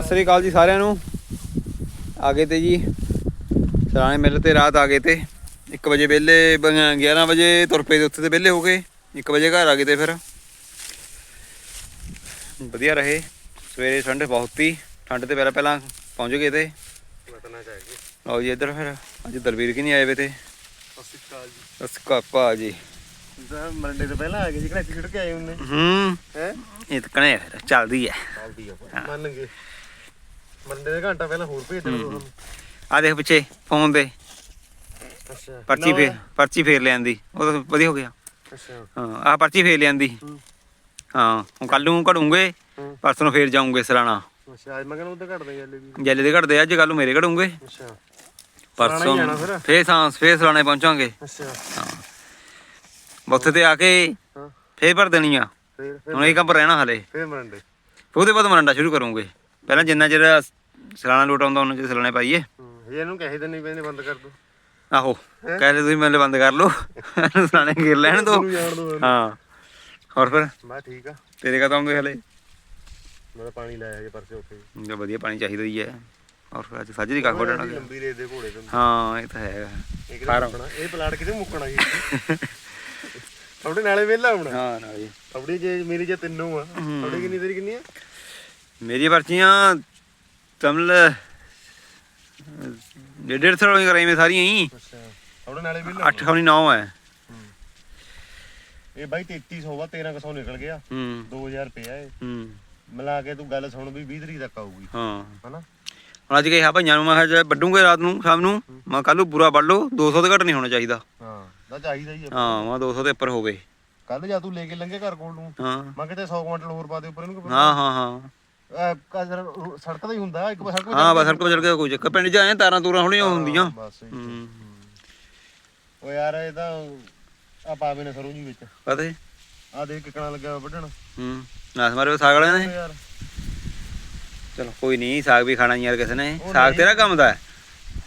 ਸਤਿ ਸ੍ਰੀ ਅਕਾਲ ਜੀ ਸਾਰਿਆਂ ਨੂੰ। ਆ ਗਏ ਤੇ ਜੀ ਸਰਾਣੇ ਮਿਲ ਤੇ ਰਾਤ ਆ ਗਏ ਤੇ। 1 ਵਜੇ ਵਿਹਲੇ ਬ- 11 ਵਜੇ ਤੁਰ ਪਏ ਤੇ ਉੱਥੇ ਤੇ ਵਿਹਲੇ ਹੋ ਗਏ। 1 ਵਜੇ ਘਰ ਆ ਗਏ ਤੇ ਫਿਰ। ਵਧੀਆ ਰਹੇ। ਸਵੇਰੇ ਠੰਡ ਬਹੁਤ ਹੀ ਠੰਡ ਤੇ ਪਹਿਲਾਂ ਪਹਿਲਾਂ ਪਹੁੰਚ ਗਏ ਤੇ। ਲਓ ਜੀ ਇੱਧਰ ਫਿਰ। ਅੱਜ ਦਲਵੀਰ ਕੀ ਨਹੀਂ ਆਏ ਵੇ ਤੇ। ਸਤਿ ਸ਼੍ਰੀ ਅਕਾਲ ਜੀ। ਜੀ। ਤਾਂ ਪਹਿਲਾਂ ਆ ਗਏ ਜੀ ਕਿਹੜਾ ਛਿੜ ਕੇ ਆਏ ਹੁੰਨੇ ਹੂੰ। ਹੈ? ਇਹ ਤਾਂ ਕਣੇ ਚੱਲਦੀ ਹੈ। ਚੱਲਦੀ ਆ ਮੰਨ ਗਏ। ਮਰੰਡੇ ਦੇ ਘੰਟਾ ਪਹਿਲਾਂ ਹੋਰ ਭੇਜ ਦੇਣਾ ਤੁਹਾਨੂੰ ਆ ਦੇਖ ਪਿੱਛੇ ਫੋਨ ਦੇ। ਅੱਛਾ। ਪਰਚੀ ਫੇਰ ਪਰਚੀ ਫੇਰ ਲਿਆਂਦੀ ਉਹ ਤਾਂ ਵਧੀਆ ਹੋ ਗਿਆ। ਅੱਛਾ। ਹਾਂ ਆਹ ਪਰਚੀ ਫੇਰ ਲਿਆਂਦੀ ਹੂੰ। ਹਾਂ ਹੁਣ ਕੱਲ ਨੂੰ ਘੜੂਗੇ। ਪਰਸੋਂ ਨੂੰ ਫੇਰ ਜਾਉਂਗੇ ਸਰਾਣਾ ਅੱਛਾ ਅੱਜ ਮੈਂ ਕਹਿੰਦਾ ਉੱਧਰ ਘਟਦੇ ਜਾਂਦੇ ਵੀ ਜੈਲੇ ਦੇ ਘੜਦੇ ਆ, ਅੱਜ ਕੱਲ ਨੂੰ ਮੇਰੇ ਘੜੂਗੇ ਅੱਛਾ। ਪਰਸੋਂ ਫਿਰ? ਸਾਂ ਫੇਰ ਸਰਾਣੇ ਪਹੁੰਚਾਂਗੇ। ਅੱਛਾ। ਉੱਥੇ ਤੇ ਆ ਕੇ ਫੇਰ ਭਰ ਦੇਣੀ ਆ। ਹੁਣ ਇਹ ਕੰਮ ਰਹਿਣਾ ਹਲੇ। ਫੇਰ ਮਰੰਡੇ ਉਹਦੇ ਬਾਅਦ ਮਰੰਡਾ ਸ਼ੁਰੂ ਕਰੂੰਗੇ। ਪਹਿਲਾਂ ਜਿੰਨਾ ਚਿਰ ਸਰਾਣਾ ਲੋਟ ਆਉਂਦਾ ਉਹਨਾਂ ਚਿਰ ਸਰਾਣੇ ਪਾਈਏ। ਇਹਨੂੰ ਕਹੇ ਦਿੰਦੇ ਪੈਂਦੇ ਬੰਦ ਕਰ ਦੋ। ਆਹੋ ਕਹਿੰਦੇ ਤੁਸੀਂ ਮੈਨੂੰ ਬੰਦ ਕਰ ਲਓ। ਸਰਾਣੇ ਘੇਰ ਲੈਣ ਦੋ। ਹਾਂ। ਹੋਰ ਫਿਰ? ਮੈਂ ਠੀਕ ਆ। ਤੇਰੇ ਕਦੋਂ ਆਉਂਦੇ ਹਲੇ। ਮੈਂ ਤਾਂ ਪਾਣੀ ਲਾਇਆ ਜੇ ਪਰਸੇ ਉੱਥੇ। ਜੋ ਵਧੀਆ ਪਾਣੀ ਚਾਹੀਦਾ ਹੀ ਹੈ। ਔਰ ਫਿਰ ਅੱਜ ਸੱਜ ਦੀ ਵੱਢਣਾ ਇਹਦੀ ਲੰਬੀ ਰੇਤ ਦੇ ਘੋੜੇ ਤੋਂ ਹਾਂ ਇਹ ਤਾਂ ਹੈ ਇਹ ਪਲਾਟ ਕਿਤੇ ਮੁੱਕਣਾ ਜੀ ਤੁਹਾਡੇ ਨਾਲੇ ਵਿਹਲਾ ਹੋਣਾ। ਹਾਂ ਨਾ ਜੀ ਆਪਣੀ ਜੇ ਮੇਰੀ ਜੇ ਤਿੰਨੋਂ ਆ। ਤੁਹਾਡੀ ਕਿੰਨੀ ਤੇਰੀ ਕਿੰਨੀ ਆ? ਮੇਰੀ ਪਰਚੀਆਂ ਤਮਲ ਡੇਢ ਸੌ ਕਰਾਈ ਮੈਂ ਸਾਰੀਆਂ ਹੀ। ਅੱਛਾ। ਤੁਹਾਡੇ ਨਾਲੇ ਵਿਹਲਾ 8 ਖੌਣੀ 9 ਹੈ। ਇਹ ਬਾਈ 3300 ਵਾ 1300 ਨਿਕਲ ਗਿਆ। ਹੂੰ। 2000 ਰੁਪਇਆ ਇਹ। ਹੂੰ। ਮਿਲਾ ਕੇ ਤੂੰ ਗੱਲ ਸੁਣ ਵੀ 20 ਤਰੀਕ ਤੱਕ ਆਊਗੀ। ਹਾਂ। ਹਨਾ? ਹੁਣ ਅੱਜ ਕਿਹਾ ਭਾਈਆਂ ਨੂੰ ਮੈਂ ਕਿਹਾ ਜੇ ਵੱਡੂਗੇ ਰਾਤ ਨੂੰ ਸ਼ਾਮ ਨੂੰ ਮੈਂ ਕੱਲ ਨੂੰ ਪੂਰਾ ਵੱਢ ਲਓ 200 ਤੋਂ ਘੱਟ ਨਹੀਂ ਹੋਣਾ ਚਾਹੀਦਾ। ਹਾਂ ਤਾਂ ਚਾਹੀਦਾ ਹੀ ਹਾਂ ਮੈਂ 200 ਦੇ ਉੱਪਰ ਹੋਵੇ। ਕੱਲ ਜਾ ਤੂੰ ਲੈ ਕੇ ਲੰਘੇ ਘਰ ਕੋਲ ਨੂੰ। ਹਾਂ। ਮੈਂ ਕਿਤੇ 100 ਕੁਇੰਟਲ ਹੋਰ ਪਾ ਦੇ ਉੱਪਰ ਇਹਨੂੰ। ਹਾਂ ਹਾਂ ਹਾਂ। ਸੜਕ ਦਾ ਹੀ ਹੁੰਦਾ ਇੱਕ ਵਾਰ ਸੜਕ ਹਾਂ ਬਸ ਸੜਕ 'ਤੇ ਚੜ ਕੇ ਕੋਈ ਚੱਕਰ ਪਿੰਡ 'ਚ ਆਏ ਤਾਰਾਂ ਤੂਰਾਂ ਹੋਣੀਆਂ ਹੁੰਦੀਆਂ। ਬਸ ਇਹ। ਹੂੰ। ਉਹ ਯਾਰ ਇਹ ਤਾਂ ਆ ਪਾਵੇ ਨੇ ਸਰੋਂ ਜੀ ਵਿੱਚ। ਪਤਾ ਆ ਦੇਖ ਕਿਕਣਾ ਲੱਗਾ ਵੱਢਣ। ਹੂੰ। ਨਾਸ ਮਾਰੇ ਸਾਗ ਵਾਲਿਆਂ ਨੇ। ਯਾਰ। ਚਲੋ ਕੋਈ ਨਹੀਂ ਸਾਗ ਵੀ ਖਾਣਾ ਯਾਰ ਕਿਸੇ ਨੇ। ਸਾਗ ਤੇਰਾ ਕੰਮ ਦਾ ਹੈ।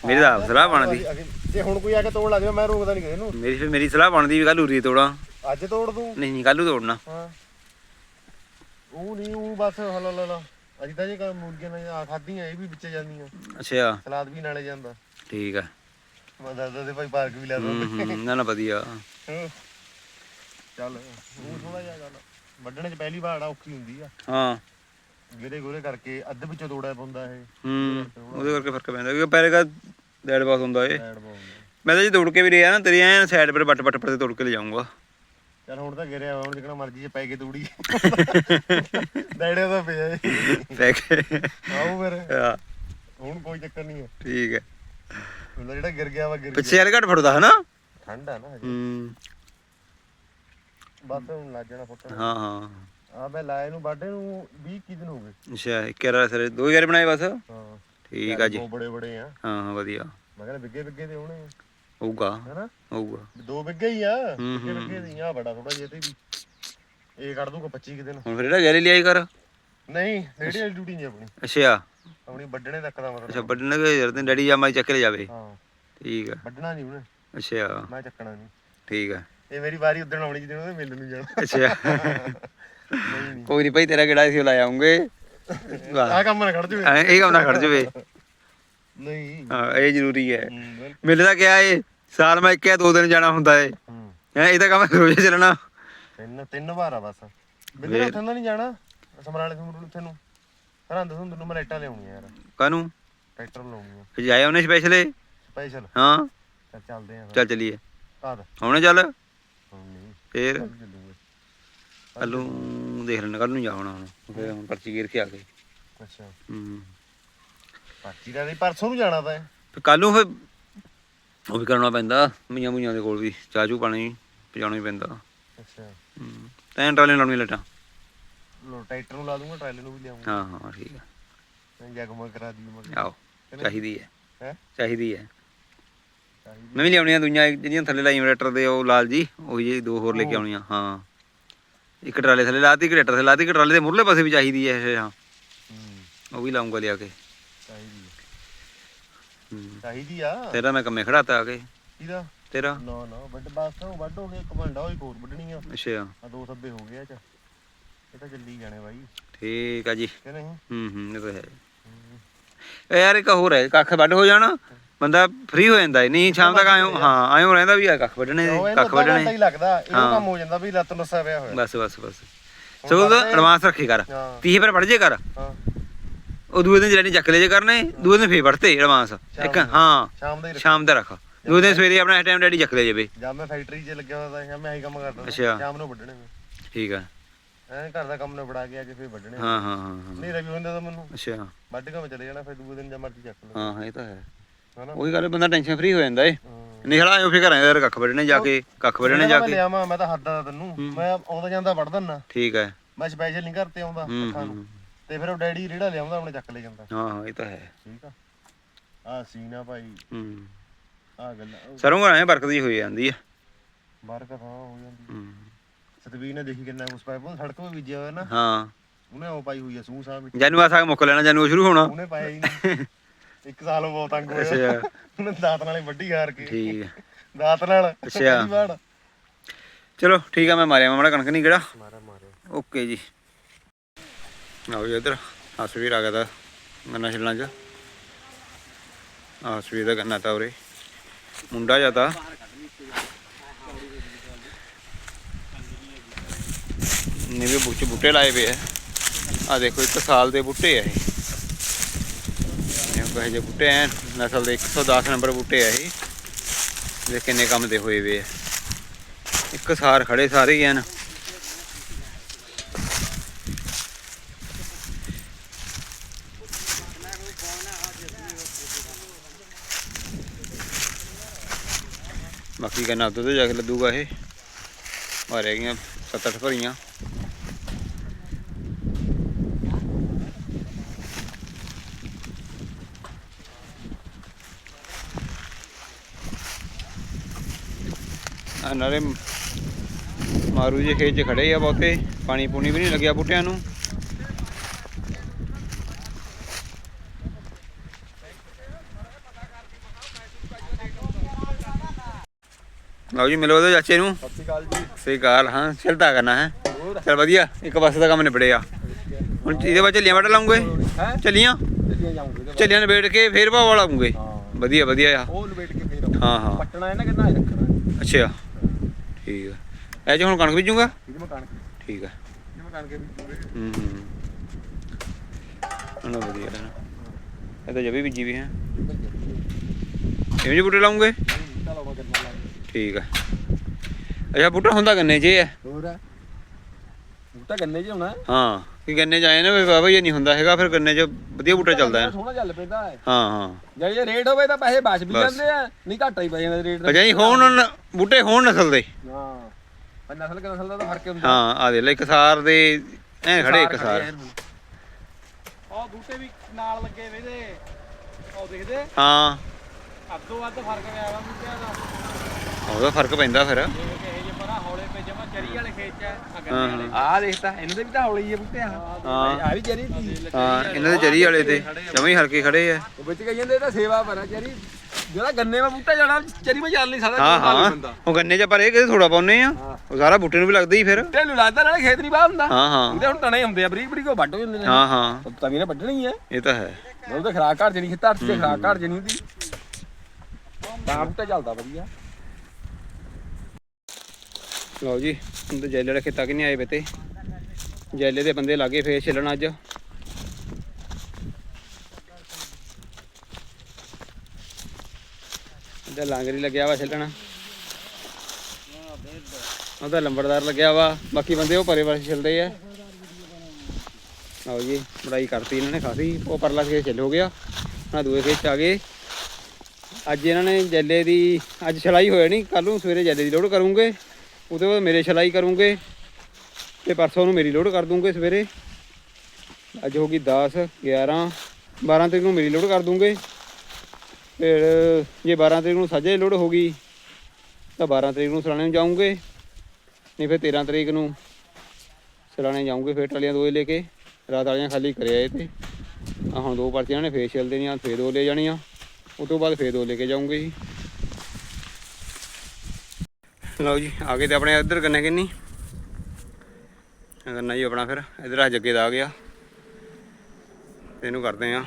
ਮੇਰੀ ਤਾਂ ਆਪ ਸਲਾਹ ਬਣਦੀ। ਜੇ ਹੁਣ ਕੋਈ ਆ ਕੇ ਤੋੜ ਲਾ ਜਾਵੇ ਮੈਂ ਰੋਕਦਾ ਨਹੀਂ ਕਿਸੇ ਨੂੰ। ਮੇਰੀ ਫਿਰ ਮੇਰੀ ਸਲਾਹ ਬਣਦੀ ਵੀ ਕੱਲ ਉਰੀ ਤੋੜਾਂ। ਅੱਜ ਤੋੜ ਦੂੰ। ਨਹੀਂ ਨਹੀਂ ਕੱਲ ਨੂੰ ਤੋੜਨਾ। ਹਾਂ। ਉਹ ਨਹੀਂ ਉਹ ਬਸ ਹਲਾ ਲਾ ਲਾ ਅੱਜ ਤਾਂ ਜੇ ਕਾ ਮੁਰਗੀਆਂ ਨੇ ਆ ਖਾਧੀਆਂ ਇਹ ਵੀ ਵਿੱਚ ਜਾਂਦੀਆਂ। ਅੱਛਾ। ਸਲਾਦ ਵੀ ਨਾਲੇ ਜਾਂਦਾ। ਠੀਕ ਆ। ਮੈਂ ਦੱਸਦਾ ਤੇ ਭਾਈ ਪਾਰਕ ਵੀ ਲੈ ਦੋ। ਨਾ ਨਾ ਵਧੀਆ। ਚੱਲ ਉਹ ਥੋੜਾ ਜਿਹਾ ਗੱਲ। ਵੱਢਣੇ ਚ ਪਹਿਲੀ ਵਾਰ ਆ ਔਖੀ ਹੁੰਦੀ ਆ। ਹਾਂ। ਗਿਰੇ ਗੋਰੇ ਕਰਕੇ ਅੱਧ ਵਿੱਚੋਂ ਤੋੜਿਆ ਪਾਉਂਦਾ ਇਹ। ਹੂੰ ਉਹਦੇ ਕਰਕੇ ਫ਼ਰਕ ਪੈਂਦਾ ਕਿਉਂਕਿ ਪੈਰੇ ਦਾ ਡੈਡ ਬਾਸ ਹੁੰਦਾ ਪਾਉਂਦਾ ਮੈਂ ਤਾਂ ਜੀ ਦੌੜ ਕੇ ਵੀ ਰਿਹਾ ਨਾ ਤੇਰੀ ਐਨ ਸਾਈਡ ਪਰ ਬੱਟ ਬੱਟ ਪਰ ਤੇ ਤੋੜ ਕੇ ਲੈ ਜਾਊਂਗਾ ਚੱਲ ਹੁਣ ਤਾਂ ਗਿਰਿਆ ਹੁਣ ਜਿਕਣਾ ਮਰਜ਼ੀ ਜੇ ਪੈ ਕੇ ਤੂੜੀ। ਡੈੜੇ ਦਾ ਪਿਆ ਇਹ। ਪੈ ਕੇ ਆਓ ਫਿਰ। ਹਾਂ, ਹੁਣ ਕੋਈ ਚੱਕਰ ਨਹੀਂ ਹੈ। ਠੀਕ ਹੈ। ਹੁਣ ਜਿਹੜਾ ਗਿਰ ਗਿਆ ਵਾ ਗਿਰ ਗਿਆ। ਪਿੱਛੇ ਵਾਲੇ ਘੱਟ ਫੜਦਾ ਹਨਾ? ਠੰਡ ਆ ਨਾ ਹਜੇ। ਹੂੰ। ਬਸ ਹੁਣ ਲੱਗ ਜਾਣਾ ਫੁੱਟਣ ਹਾਂ ਹਾਂ। ਆ ਮੈਂ ਲਾਏ ਨੂੰ ਬਾਡੇ ਨੂੰ 20 ਕੀ ਦਿਨ ਹੋ ਗਏ। ਅੱਛਾ ਇੱਕ ਵਾਰ ਸਾਰੇ ਦੋ ਹਜ਼ਾਰ ਬਣਾਏ ਬਸ? ਹਾਂ। ਠੀਕ ਆ ਜੀ। ਬੜੇ ਬੜੇ ਆ। ਹਾਂ ਹਾਂ ਵਧੀਆ। ਮੈਂ ਕਹਿੰਦਾ ਬਿੱਗੇ ਬਿੱਗੇ ਦੇ ਹੋਣੇ ਆ, ਹੋਊਗਾ। ਹੈਨਾ? ਹੋਊਗਾ। ਦੋ ਬਿੱਗੇ ਹੀ ਆ। ਹੂੰ, ਬਿੱਗੇ ਦੀ ਆ ਬੜਾ ਥੋੜਾ ਜਿਹਾ ਤੇ ਵੀ ਇਹ ਕੱਢ ਦੂੰਗਾ 25 ਕੁ ਦਿਨ। ਹੁਣ ਫਿਰ ਇਹਦਾ ਗੈਰੀ ਲਿਆਈ ਕਰ। ਨਹੀਂ ਰੇੜੀ ਵਾਲੀ ਡਿਊਟੀ ਨਹੀਂ ਆਪਣੀ। ਅੱਛਾ। ਆਪਣੀ ਵੱਢਣੇ ਤੱਕ ਦਾ ਮਤਲਬ। ਅੱਛਾ ਵੱਢਣ ਕੇ ਯਾਰ ਤੇ ਡੈਡੀ ਜਾਮਾ ਚੱਕ ਲੈ ਜਾਵੇ ਹਾਂ। ਠੀਕ ਆ। ਵੱਢਣਾ ਨਹੀਂ ਉਹਨੇ। ਅੱਛਾ। ਮੈਂ ਚੱਕਣਾ ਨਹੀਂ। ਠੀਕ ਆ। ਇਹ ਮੇਰੀ ਵਾਰੀ ਉਦੋਂ ਆਉਣੀ ਜਦੋਂ ਉਹਦੇ ਮਿਲਣ ਨੂੰ ਜਾਣਾ। ਅੱਛਾ। ਨਹੀਂ ਨਹੀਂ। ਕੋਈ ਨਹੀਂ ਭਾਈ ਤੇਰਾ ਕਿਹੜਾ ਸੀ ਲਾਇਆ ਆਉਂਗੇ। ਆ ਕੰਮ ਨਾ ਖੜ ਜਵੇ ਇਹ ਕੰਮ ਨਾ ਖੜ ਜਾਵੇ ਨਹੀਂ। ਹਾਂ ਇਹ ਜ਼ਰੂਰੀ ਹੈ। ਹੂੰ, ਬਿਲ- ਮੇਲੇ ਦਾ ਕਿਹਾ ਏ? ਸਾਲ ਮੈਂ ਇੱਕ ਜਾਂ ਦੋ ਦਿਨ ਜਾਣਾ ਹੁੰਦਾ ਏ। ਹੂੰ। ਹੈ ਇਹ ਤਾਂ ਕੰਮ ਰੋਜ਼ ਚੱਲਣਾ। ਤਿੰਨ ਤਿੰਨ ਵਾਰ ਆ ਬਸ। ਬਿੰਦਰ ਉੱਥੇ ਤਾਂ ਨਹੀਂ ਜਾਣਾ? ਸਮਰਾਲੇ ਸਮਰੂਲ ਉੱਥੇ ਨੂੰ। ਹਰੰਦ ਹੁੰਦ ਨੂੰ ਮਲੇਟਾਂ ਲਿਆਉਣੀਆਂ ਯਾਰ। ਕਾਨੂੰ ਟਰੈਕਟਰ ਲਾਉਣੀਆਂ। ਫਿਰ ਜਾਇਆ ਉਹਨੇ ਸਪੈਸ਼ਲੇ ਸਪੈਸ਼ਲ ਹਾਂ। ਚੱਲ ਚੱਲਦੇ ਆ ਚੱਲ ਚਲੀਏ। ਆਦ ਹੁਣੇ ਚੱਲ। ਹੁਣ ਨਹੀਂ। ਫੇਰ? ਕੱਲ ਚੱਲੂਗੇ ਕੱਲ ਨੂੰ ਦੇਖ ਲੈਣਾ ਕੱਲ ਨੂੰ ਜਾਣਾ ਹੁਣ ਫੇਰ ਹੁਣ ਪਰਚੀ ਗੇਰ ਕੇ ਆ ਗਏ। ਅੱਛਾ। ਹੂੰ। ਪਾਰਟੀ ਦਾ ਨਹੀਂ ਪਰਸੋਂ ਨੂੰ ਜਾਣਾ ਤਾਂ। ਹੈ। ਫਿਰ ਕੱਲ ਨੂੰ ਫਿਰ ਉਹ ਵੀ ਕਰਨਾ ਪੈਂਦਾ। ਮੀਆਂ ਮੂਆਂ ਦੇ ਕੋਲ ਵੀ ਚਾਚੂ ਪਾਣੀ ਪਜਾਉਣਾ ਹੀ ਪੈਂਦਾ। ਅੱਛਾ। ਹੂੰ ਤੈਂ ਟਰਾਲੇ ਲਾਉਣੀ ਲਟਾ ਲੋ ਟਰੈਕਟਰ ਨੂੰ ਲਾ ਦੂੰਗਾ ਟਰਾਲੇ ਨੂੰ ਵੀ ਲਿਆਉਂਗਾ ਹਾਂ ਹਾਂ ਠੀਕ ਆ। ਜਗਮਗ ਕਰਾ ਦੀ ਮੈਂ ਆਓ ਚਾਹੀਦੀ ਹੈ। ਹੈ? ਚਾਹੀਦੀ ਹੈ। ਮੈਂ ਵੀ ਲਿਆਉਣੀਆਂ ਦੁਨੀਆਂ ਜਿਹੜੀਆਂ ਥੱਲੇ ਲਾਈ ਇਨਵਰਟਰ ਦੇ ਉਹ ਲਾਲ ਜੀ ਉਹੀ ਜਿਹੀ ਦੋ ਹੋਰ ਲੈ ਕੇ ਆਉਣੀਆਂ ਹਾਂ। ਇੱਕ ਟਰਾਲੇ ਥੱਲੇ ਲਾਤੀ ਇੱਕ ਟਰੈਕਟਰ ਥੱਲੇ ਲਾਤੀ ਇੱਕ ਟਰਾਲੇ ਦੇ ਮੁਰਲੇ ਪਾਸੇ ਵੀ ਚਾਹੀਦੀ ਹੈ ਇਹ ਹਾਂ। ਹੂੰ। ਉਹ ਵੀ ਲਾਉਂਗਾ ਲਿਆ ਕੇ। ਚਾਹੀਦੀ ਹੈ। ਹੂੰ। ਚਾਹੀਦੀ ਆ। ਤੇਰਾ ਮੈਂ ਕੰਮੇ ਖੜਾਤਾ ਆ ਕੇ। ਇਹਦਾ ਤੇਰਾ? ਨਾ ਨਾ ਵੱਡ ਬਾਸ ਉਹ ਵੱਡ ਹੋ ਹੋਈ ਹੋਰ ਵੱਢਣੀ ਆ। ਅੱਛਾ। ਆ ਦੋ ਸੱਬੇ ਹੋ ਗਏ ਆ ਚ। ਇਹ ਤਾਂ ਚੱਲੀ ਜਾਣੇ ਬਾਈ। ਠੀਕ ਆ ਜੀ। ਕਿ ਨਹੀਂ? ਹੂੰ ਹੂੰ ਇਹ ਤਾਂ ਹੈ। ਇਹ ਯਾਰ ਇੱਕ ਹੋਰ ਹੈ ਕੱਖ ਵੱਢ ਹੋ ਜਾਣਾ ਬੰਦਾ ਫ੍ਰੀ ਹੋ ਜਾਂਦਾ। ਨਹੀਂ ਸ਼ਾਮ ਤੱਕ ਆਇਓ ਹਾਂ ਆਇਓ ਰਹਿੰਦਾ ਵੀ ਆ ਕੱਖ ਵੱਢਣੇ ਕੱਖ ਵੱਢਣੇ। ਹੀ ਲੱਗਦਾ ਇਹਨੂੰ ਹਾਂ। ਕੰਮ ਹੋ ਜਾਂਦਾ ਵੀ ਲੱਤ ਨੁੱਸਾ ਪਿਆ ਹੋਇਆ। ਬਸ ਬਸ ਬਸ। ਸੋ ਐਡਵਾਂਸ ਰੱਖੀ ਕਰ। ਹਾਂ। 30 ਪਰ ਪੜ ਜੇ ਕਰ। ਹਾਂ। ਉਹ ਦੂਏ ਦਿਨ ਜਿਹੜੇ ਚੱਕ ਲੈ ਜੇ ਕਰਨੇ ਦੂਏ ਦਿਨ ਫੇਰ ਪੜਤੇ ਐਡਵਾਂਸ ਇੱਕ। ਹਾਂ ਸ਼ਾਮ ਦਾ ਹੀ ਸ਼ਾਮ ਦਾ ਰੱਖ। ਦੂਏ ਦਿਨ ਸਵੇਰੇ ਆਪਣਾ ਟਾਈਮ ਡੈਡੀ ਚੱਕ ਲੈ ਜਾਵੇ। ਜਾਂ ਮੈਂ ਫੈਕਟਰੀ 'ਚ ਲੱਗਿਆ ਹੋਇਆ ਤਾਂ ਜਾਂ ਮੈਂ ਆਹੀ ਕੰਮ ਕਰਦਾ ਅੱਛਾ। ਸ਼ਾਮ ਨੂੰ ਵੱਢਣੇ ਠੀਕ ਆ। ਐਂ ਘਰ ਦਾ ਕੰਮ ਨਿਬੜਾ ਕੇ ਕੇ ਫੇਰ ਵੱਢਣੇ ਹਾਂ ਹਾਂ ਹਾਂ ਹਾਂ। ਨਹੀਂ ਰਵੀ ਹੁੰਦਾ ਤਾਂ ਮੈਨੂੰ। ਅੱਛਾ। ਵੱਢ ਕੇ ਮੈਂ ਚਲੇ ਜਾਣਾ ਫਿਰ ਦੂਜੇ ਦਿਨ ਜਾਂ ਮਰਜ਼ੀ ਚੱਕ ਲਓ। ਹਾਂ ਹਾਂ, ਇਹ ਤਾਂ ਹੈ। ਹਨਾ? ਉਹੀ ਗੱਲ ਹੈ, ਬੰਦਾ ਟੈਨਸ਼ਨ ਫ੍ਰੀ ਹੋ ਜਾਂਦਾ ਏ। ਹਾਂ। ਨਹੀਂ ਹਲਾ ਆਇਓ ਫੇਰ ਘਰਾਂ ਯਾਰ ਕੱਖ ਵੱਢਣੇ ਜਾ ਕੇ ਕੱਖ ਵੱਢਣੇ ਜਾ ਮੈਂ ਕੇ। ਲਿਆਵਾਂ ਮੈਂ ਤਾਂ ਹੱਦਾਂ ਤੈਨੂੰ। ਮੈਂ ਆਉਂਦਾ ਜਾਂਦਾ ਵੱਢ ਦਿੰਨਾ ਠੀਕ ਹੈ ਮੈਂ ਸਪੈਸ਼ਲ ਨਹੀਂ ਘਰ ਤੇ ਆਉਂਦਾ ਹੂੰ ਅੱਖਾਂ ਹੂੰ। ਨੂੰ ਤੇ ਫਿਰ ਉਹ ਡੈਡੀ ਰੇੜਾ ਲਿਆਉਂਦਾ ਆਪਣੇ ਚੱਕ ਲੈ ਜਾਂਦਾ। ਹਾਂ ਹਾਂ ਇਹ ਤਾਂ ਹੈ। ਠੀਕ ਆ। ਆ ਸੀਨਾ ਭਾਈ। ਹੂੰ। ਆ ਗੱਲਾਂ ਸਰੋਂ ਘਰਾਂ ਬਰਕਤ ਜੀ ਹੋਈ ਜਾਂਦੀ ਆ। ਬਾਹਰ ਕਥਾ ਹੋ ਜਾਂਦੀ। ਹੂੰ। ਸਤਵੀਰ ਨੇ ਦੇਖੀ ਕਿੰਨਾ ਪਾਇਆ ਉਹ ਸੜਕ 'ਤੇ ਬੀਜਿਆ ਹੋਇਆ ਨਾ। ਹਾਂ। ਉਹਨੇ ਉਹ ਪਾਈ ਹੋਈ ਆ ਸੂਹ ਸਾਹ ਵਿੱਚ। ਜਾਨੂ ਆ ਸਾਗ ਮੁੱਕ ਲੈਣਾ ਜਾਨੂ ਸ਼ੁਰੂ ਹੋਣਾ। ਉਹਨੇ ਪਾਇਆ ਹੀ ਨਹੀਂ। ਇੱਕ ਸਾਲ ਉਹ ਬਹੁਤ ਤੰਗ ਹੋਇਆ। ਅੱਛਾ। ਉਹਨੇ ਦਾਤ ਨਾਲੇ ਵੱਡੀ ਹਾਰ ਕੇ। ਠੀਕ ਹੈ ਦਾਤ ਨਾਲ। ਅੱਛਾ। ਪਹਿਲੀ ਵਾਰ। ਚਲੋ ਠੀਕ ਆ ਮੈਂ ਮਾਰਿਆ ਮਾੜਾ ਕਣਕ ਨਹੀਂ ਕਿਹੜਾ ਮਾਰਿਆ ਮਾਰਿਆ। ਓਕੇ ਜੀ। ਆਓ ਜੀ ਇੱਧਰ ਹਸਵੀਰ ਆ ਗਿਆ ਗੰਨਾ ਛਿਲਣਾ ਚ। ਵੀ ਦਾ ਗੰਨਾ ਤਾਂ ਉਰੇ। ਮੁੰਡਾ ਜਾਂਦਾ ਨੇ ਵੀ ਬੁੱਚ ਬੂਟੇ ਲਾਏ ਪਏ ਆ। ਆ ਦੇਖੋ, ਇੱਕ ਸਾਲ ਦੇ ਬੂਟੇ ਆ ਇਹ। ਕਹੇ ਜੇ ਬੂਟੇ ਐ ਨਸਲ ਦੇ 110 ਨੰਬਰ ਬੂਟੇ ਆ ਇਹ। ਦੇ ਕਿੰਨੇ ਕੰਮ ਦੇ ਹੋਏ ਵੇ ਆ। ਇੱਕ ਸਾਰ ਖੜੇ ਸਾਰੇ ਹੀ ਹਨ ਬਾਕੀ ਕਹਿੰਦਾ ਉੱਧਰ ਜਾ ਕੇ ਲੱਦੂਗਾ ਇਹ। ਆ ਰਹਿ ਗਈਆਂ ਸੱਤ ਅੱਠ ਭਰੀਆਂ। ਆ ਨਾਲੇ ਮਾਰੂ ਜੇ ਖੇਤ 'ਚ ਖੜੇ ਆ ਬਹੁਤੇ, ਪਾਣੀ ਪੂਣੀ ਵੀ ਨਹੀਂ ਲੱਗਿਆ ਬੂਟਿਆਂ ਨੂੰ। ਲਓ ਜੀ ਮਿਲੋ ਉਹਦੇ ਚਾਚੇ ਨੂੰ। ਸਤਿ ਸ਼੍ਰੀ ਅਕਾਲ ਜੀ। ਸਹੀ ਗੱਲ ਹਾਂ ਚਲਦਾ ਕਰਨਾ ਹੈ। ਚਲ ਵਧੀਆ ਇੱਕ ਪਾਸੇ ਦਾ ਕੰਮ ਨਿਬੜਿਆ ਹੁਣ ਇਹਦੇ ਬਾਅਦ ਚੱਲੀਆਂ ਵੱਢ ਲਾਉਂਗੇ। ਹੈ? ਚੱਲੀਆਂ ਚੱਲੀਆਂ ਨਿਬੇੜ ਕੇ ਫੇਰ ਭਾਵਾ ਲਾਉਂਗੇ ਹਾਂ। ਵਧੀਆ ਵਧੀਆ ਆ। ਉਹ ਲਪੇਟ ਕੇ ਫੇਰ ਹਾਂ ਹਾਂ। ਪੱਟਣਾ ਇਹਨਾਂ ਕਿੰਨਾ ਹੀ ਰੱਖਣਾ? ਅੱਛਾ। ਠੀਕ ਆ। ਇਹ ਚ ਹੁਣ ਕਣਕ ਬੀਜੂਗਾ? ਇਹਦੇ ਮੈਂ ਕਣਕ। ਠੀਕ ਇਹਦੇ ਮੈਂ ਕਣਕ ਵੀ ਹੂੰ ਹੂੰ। ਉਹਨਾਂ ਵਧੀਆ ਹੈ ਨਾ ਇਹ ਤਾਂ ਜਵੀ ਬੀਜੀ ਵੀ ਹੈ। ਇਵੇਂ ਜਿਹੇ ਬੂਟੇ ਲਾਉਂਗੇ? ਚਲੋ ਮੈਂ ਕਰਨਾ ਲਾ ਠੀਕ ਆ। ਅੱਛਾ ਬੂਟਾ ਹੁੰਦਾ ਗੰਨੇ 'ਚ ਹੈ ਹੋਰ ਬੂਟਾ ਗੰਨੇ 'ਚ ਹੋਣਾ? ਹਾਂ ਕਿ ਗੰਨੇ 'ਚ ਆਏ ਨਾ? ਵੀ ਬਾਬਾ ਇਹ ਨਹੀਂ ਹੁੰਦਾ ਹੈਗਾ ਫਿਰ ਗੰਨੇ 'ਚ ਵਧੀਆ ਬੂਟਾ ਚੱਲਦਾ ਹੈ। ਸੋਹਣਾ ਚੱਲ ਪੈਂਦਾ ਹੈ। ਹਾਂ ਹਾਂ। ਜੇ ਇਹ ਰੇਟ ਹੋਵੇ ਤਾਂ ਪੈਸੇ ਬਚ ਵੀ। ਜਾਂਦੇ ਆ ਨਹੀਂ ਘਾਟਾ ਹੀ ਪੈ ਜਾਂਦਾ ਰੇਟ। ਅੱਛਾ ਜੀ ਹੋਣ ਬੂਟੇ ਹੋਣ ਨਸਲ ਦੇ। ਹਾਂ। ਪਰ ਨਸਲ ਕਿ ਨਸਲ ਦਾ ਤਾਂ ਫ਼ਰਕ ਹੁੰਦਾ। ਹਾਂ ਆ ਦੇ ਲੈ ਇੱਕ ਸਾਰ ਦੇ ਐ ਖੜੇ ਇੱਕ ਸਾਰ ਉਹ ਬੂਟੇ ਵੀ ਨਾਲ ਲੱਗੇ ਵੇ ਇਹਦੇ। ਉਹ ਦੇਖਦੇ। ਹਾਂ। ਅੱਧੋ ਅੱਧ ਫ਼ਰਕ ਪਿਆ ਵਾ ਬੂਟਿਆਂ ਦਾ। ਉਹਦਾ ਫ਼ਰਕ ਪੈਂਦਾ ਫਿਰ। ਜਿਵੇਂ ਕਿ ਇਹ ਜੇ ਪਰਾ ਹੌਲੇ ਪੇ ਜਮਾ ਚਰੀ ਵਾਲੇ ਖੇਤ ਚ ਆ ਹਾਂ, ਗੰਨੇ ਵਾਲੇ ਆ ਦੇਖਤਾ ਇਹਨਾਂ ਦੇ ਵੀ ਤਾਂ ਹੌਲੇ ਹੀ ਆ ਬੂਟੇ ਆ। ਹਾਂ। ਆ ਵੀ ਚਰੀ ਸੀ ਹਾਂ ਇਹਨਾਂ ਦੇ ਜਰੀ ਵਾਲੇ ਤੇ ਜਮਾਂ ਹੀ ਹਲਕੇ ਖੜੇ ਆ। ਉਹ ਵਿੱਚ ਕਹੀ ਜਾਂਦੇ ਇਹ ਤਾਂ ਸੇਵਾ ਪਰ ਆ ਚਰੀ ਜਿਹੜਾ ਗੰਨੇ 'ਮਾ ਬੂਟਾ ਜਾਣਾ ਚਰੀ 'ਮਾ ਚੱਲ ਨਹੀਂ ਸਕਦਾ ਹਾਂ ਹਾਂ। ਬੰਦਾ ਉਹ ਗੰਨੇ 'ਚ ਪਰ ਇਹ ਕਿਤੇ ਥੋੜਾ ਪਾਉਨੇ ਆ। ਉਹ ਸਾਰਾ ਬੂਟੇ ਨੂੰ ਵੀ ਲੱਗਦਾ ਹੀ ਫਿਰ। ਢੇਲੂ ਲੱਗਦਾ ਨਾਲੇ ਖੇਤ ਨਹੀਂ ਬਾਹ ਹੁੰਦਾ। ਹਾਂ ਹਾਂ। ਉਹਦੇ ਹੁਣ ਤਣੇ ਹੁੰਦੇ ਆ ਬਰੀਕ ਬਰੀਕ ਉਹ ਵੱਢ ਹੋ ਜਾਂਦੇ ਨੇ। ਹਾਂ ਹਾਂ। ਤਵੀ ਨੇ ਵੱਢਣੀ ਹੈ ਇਹ ਤਾਂ ਹੈ। ਉਹ ਤਾਂ ਖਰਾਕ ਘਰ ਜਣੀ ਖੇਤਾਂ ਤੇ ਖਰਾਕ ਘਰ ਜਣੀ ਹੁੰਦੀ। ਤਾਂ ਬੂਟਾ ਚੱਲਦਾ ਵਧੀਆ। ਲਓ ਜੀ, ਹੁਣ ਤਾਂ ਜੈਲੇ ਵਾਲੇ ਖੇਤਾਂ ਕਿ ਨਹੀਂ ਆਏ ਬਤੇ ਜੈਲੇ ਦੇ ਬੰਦੇ ਲਾਗੇ ਫੇਰ ਛਿੱਲਣ ਅੱਜ। ਇਹਦਾ ਲਾਂਗਰੀ ਲੱਗਿਆ ਵਾ ਛਿੱਲਣ। ਉਹਦਾ ਲੰਬੜਦਾਰ ਲੱਗਿਆ ਵਾ, ਬਾਕੀ ਬੰਦੇ ਉਹ ਪਰੇ ਪਾਸੇ ਛਿੱਲਦੇ ਆ। ਲਓ ਜੀ, ਬੜਾਈ ਕਰਤੀ ਇਹਨਾਂ ਨੇ ਖਾਸੀ, ਉਹ ਪਰਲਾ ਖੇਤ ਛਿੱਲ ਹੋ ਗਿਆ। ਹੁਣ ਦੂਏ ਖੇਤ ਚ ਆ ਗਏ। ਅੱਜ ਇਹਨਾਂ ਨੇ ਜੈਲੇ ਦੀ, ਅੱਜ ਛਲਾਈ ਹੋਇਆ ਨਹੀਂ ਕੱਲ ਨੂੰ ਸਵੇਰੇ ਜੈਲੇ ਦੀ ਲੋਡ ਕਰੂੰਗੇ। ਉਹਦੇ ਬਾਅਦ ਮੇਰੇ ਛਲਾਈ ਕਰੂੰਗੇ ਤੇ ਪਰਸੋਂ ਨੂੰ ਮੇਰੀ ਲੋਡ ਕਰ ਦੂੰਗੇ ਸਵੇਰੇ। ਅੱਜ ਹੋ ਗਈ 10 11 12 ਤਰੀਕ ਨੂੰ ਮੇਰੀ ਲੋਡ ਕਰ ਦੂੰਗੇ। ਫਿਰ ਜੇ 12 ਤਰੀਕ ਨੂੰ ਸਾਜੇ ਲੋਡ ਹੋ ਗਈ, ਤਾਂ 12 ਤਰੀਕ ਨੂੰ ਸਰਾਣੇ ਨੂੰ ਜਾਊਂਗੇ। ਨਹੀਂ ਫਿਰ 13 ਤਰੀਕ ਨੂੰ ਸਲਾਣੇ ਜਾਊਂਗੇ ਫਿਰ ਟਾਲੀਆਂ ਦੋਏ ਲੈ ਕੇ। ਰਾਤ ਵਾਲੀਆਂ ਖਾਲੀ ਕਰਿਆ ਇਹ ਤੇ। ਆ ਹੁਣ ਦੋ ਪਰਚੀਆਂ ਨੇ ਫੇਸ਼ੀਅਲ ਦੇਣੀਆਂ, ਫੇਰ ਦੋ ਲੈ ਜਾਣੀਆਂ। ਉਹ ਤੋਂ ਬਾਅਦ ਫੇਰ ਦੋ ਲੈ ਕੇ ਜਾਊਂਗੇ ਜੀ। ਲਓ ਜੀ, ਆ ਗਏ ਤੇ ਆਪਣੇ ਇੱਧਰ ਗੰਨੇ ਕਿੰਨੀ? ਗੰਨਾ ਜੀ ਆਪਣਾ ਫਿਰ, ਇੱਧਰ ਆ ਜੱਗੇ ਦਾ ਆ ਗਿਆ। ਤੇ ਇਹਨੂੰ ਕਰਦੇ ਆ।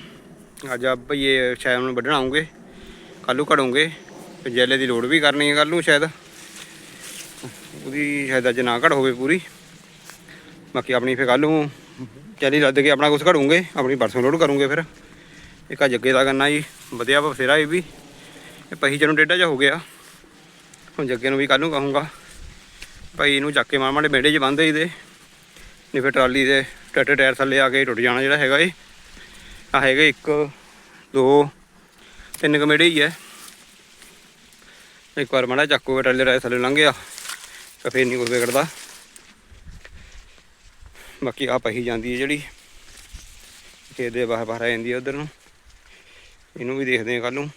ਅੱਜ ਆ ਭਈਏ ਸ਼ਾਇਦ ਨੂੰ ਵੱਢਣ ਆਉਂਗੇ ਕੱਲ੍ਹ ਨੂੰ ਘੜੋਂਗੇ, ਤੇ ਜੈਲੇ ਦੀ ਲੋੜ ਵੀ ਕਰਨੀ ਹੈ ਕੱਲ੍ਹ ਨੂੰ ਸ਼ਾਇਦ। ਉਹਦੀ ਸ਼ਾਇਦ ਅੱਜ ਨਾ ਘੜ ਹੋਵੇ ਪੂਰੀ। ਬਾਕੀ ਆਪਣੀ ਫਿਰ ਕੱਲ੍ਹ ਨੂੰ ਚੈਲੀ ਲੱਦ ਕੇ ਆਪਣਾ ਕੁਝ ਘੜੂਗੇ, ਆਪਣੀ ਪਰਸੋਂ ਲੋਡ ਕਰੂੰਗੇ ਫਿਰ। ਇੱਕ ਆ ਜੱਗੇ ਦਾ ਕਰਨਾ ਜੀ, ਵਧੀਆ ਬਥੇਰਾ ਇਹ ਵੀ। ਇਹ ਪਹੀ ਚਨੂੰ ਡੇਢਾ ਜਿਹਾ ਹੋ ਗਿਆ। ਹੁਣ ਜੱਗੇ ਨੂੰ ਵੀ ਕੱਲ੍ਹ ਨੂੰ ਕਹੂੰਗਾ। ਭਾਈ ਇਹਨੂੰ ਚੱਕ ਕੇ ਮਾਰ ਮਾੜੇ ਮੇੜੇ 'ਚ ਬੰਨ੍ਹਦੇ ਇਹਦੇ। ਨਹੀਂ ਫਿਰ ਟਰਾਲੀ ਦੇ ਟੱਟੇ ਟਾਇਰ ਥੱਲੇ ਆ ਕੇ ਟੁੱਟ ਜਾਣਾ ਜਿਹੜਾ ਹੈਗਾ ਇਹ ਆ ਹੈਗੇ ਇੱਕ, ਦੋ, ਤਿੰਨ ਕਮੇੜੇ ਹੀ ਹੈ ਇੱਕ ਵਾਰ ਮਾੜਾ ਚੱਕੋ ਟਰਾਲੇ ਰਾਏ ਥੱਲੇ ਲੰਘ ਗਿਆ, ਤਾਂ ਫੇਰ ਨਹੀਂ ਕੁਝ ਵਿਗੜਦਾ। ਬਾਕੀ ਆ ਪਹੀ ਜਾਂਦੀ ਹੈ ਜਿਹੜੀ। ਖੇਤ ਦੇ ਬਾਹਰ ਬਾਹਰ ਆ ਜਾਂਦੀ ਹੈ ਉਧਰ ਨੂੰ। ਇਹਨੂੰ ਵੀ ਦੇਖਦੇ ਆ ਕੱਲ ਨੂੰ।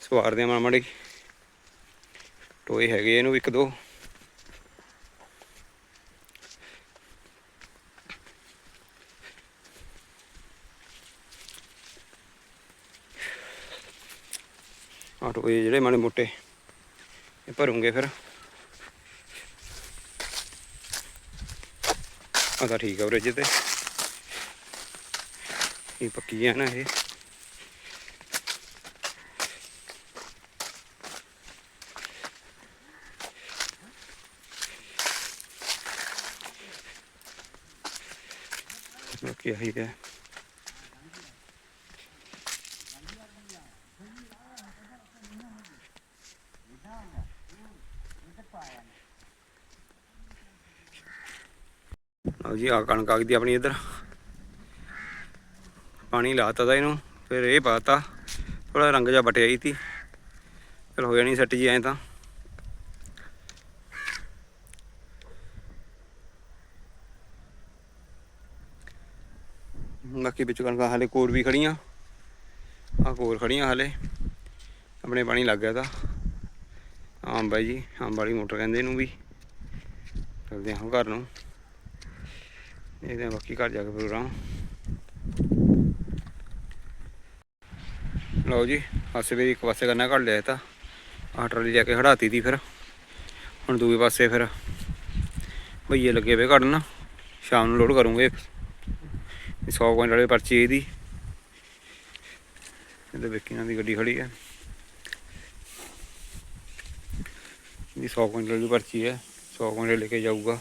ਸਵਾਰਦੇ ਆ ਮਾੜਾ ਮਾੜੀ ਟੋਏ ਹੈਗੇ ਇਹਨੂੰ ਇੱਕ ਦੋ। ਆਹ ਟੋਏ ਜਿਹੜੇ ਮਾੜੇ ਮੋਟੇ, ਇਹ ਭਰੂੰਗੇ ਫਿਰ। ਆ ਤਾਂ ਠੀਕ ਆ ਵੀਰੇ ਤੇ। ਇਹ ਪੱਕੀ ਆ ਨਾ ਇਹ। ਬਾਕੀ ਹੈ। ਲਓ ਜੀ ਆ ਕਣਕ ਆ ਗਈ ਆਪਣੀ ਇੱਧਰ। ਪਾਣੀ ਲਾਤਾ ਤਾ ਇਹਨੂੰ, ਫਿਰ ਇਹ ਪਾਤਾ ਥੋੜਾ ਰੰਗ ਜਿਹਾ ਬਟਿਆ ਹੀ ਤੀ ਫਿਰ ਹੋ ਜਾਣੀ ਸੱਟ ਜੀ, ਐ ਤਾਂ। ਬਾਕੀ ਵਿੱਚ ਕਣਕਾਂ ਹਾਲੇ ਕੋਰ ਵੀ ਖੜੀਆਂ ਆ ਕੋਰ ਖੜੀਆਂ ਹਾਲੇ। ਆਪਣੇ ਪਾਣੀ ਲੱਗ ਗਿਆ ਤਾਂ। ਆਮ ਬਾਈ ਜੀ, ਆਮ ਵਾਲੀ ਮੋਟਰ ਕਹਿੰਦੇ ਇਹਨੂੰ ਵੀ। ਕਰਦੇ ਹਾਂ ਘਰ ਨੂੰ। ਇਹਦੇ ਬਾਕੀ ਘਰ ਜਾ ਕੇ ਪ੍ਰੋਗਰਾਮ। ਲਓ ਜੀ, ਪਾਸੇ ਵੀ ਇੱਕ ਪਾਸੇ ਕਰਨਾ ਘੜ ਲਿਆ ਤਾਂ। ਆਹ ਟਰਾਲੀ ਜਾ ਕੇ ਖੜਾਤੀ ਦੀ ਫਿਰ। ਹੁਣ ਦੂਏ ਪਾਸੇ ਫਿਰ ਭਈਏ ਲੱਗੇ ਵੇ ਘੜਨ। ਸ਼ਾਮ ਨੂੰ ਲੋਡ ਕਰੂੰਗੇ। 100 ਕੁਇੰਟਲ ਵਾਲੀ ਪਰਚੀ ਇਹਦੀ। ਇਹਦੇ ਵੇਖੀਆਂ ਦੀ ਗੱਡੀ ਖੜੀ ਹੈ ਇਹਦੀ 100 ਕੁਇੰਟਲ ਦੀ ਪਰਚੀ ਹੈ 100 ਕੁਇੰਟਲ ਲੈ ਕੇ ਜਾਊਗਾ।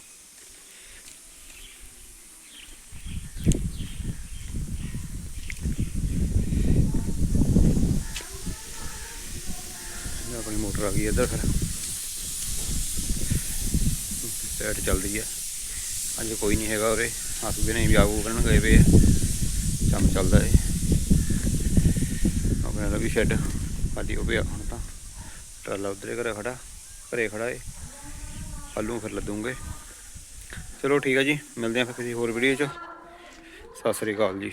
ਆਪਣੀ ਮੋਟਰ ਆ ਗਈ ਇੱਧਰ ਫਿਰ। ਸਾਈਡ ਚੱਲਦੀ ਹੈ ਅੱਜ ਕੋਈ ਨਹੀਂ ਹੈਗਾ ਉਰੇ। ਹੱਥ ਵੀ ਨਹੀਂ ਵਿਆਹ ਕਰਨ ਗਏ ਵੇ। ਕੰਮ ਚੱਲਦਾ ਏ। ਆਪਣੇ ਦਾ ਵੀ ਸ਼ੈੱਡ ਖਾਲੀ ਉਹ ਪਿਆ ਹੁਣ ਤਾਂ। ਟਰਾਲਾ ਉਧਰੇ ਘਰੇ ਖੜਾ ਘਰੇ ਖੜਾ ਏ। ਕੱਲੂ ਫਿਰ ਲੱਦੂਗੇ। ਚਲੋ ਠੀਕ ਹੈ ਜੀ, ਮਿਲਦੇ ਹਾਂ ਫਿਰ ਕਿਸੇ ਹੋਰ ਵੀਡੀਓ 'ਚ। ਸਤਿ ਸ੍ਰੀ ਅਕਾਲ ਜੀ।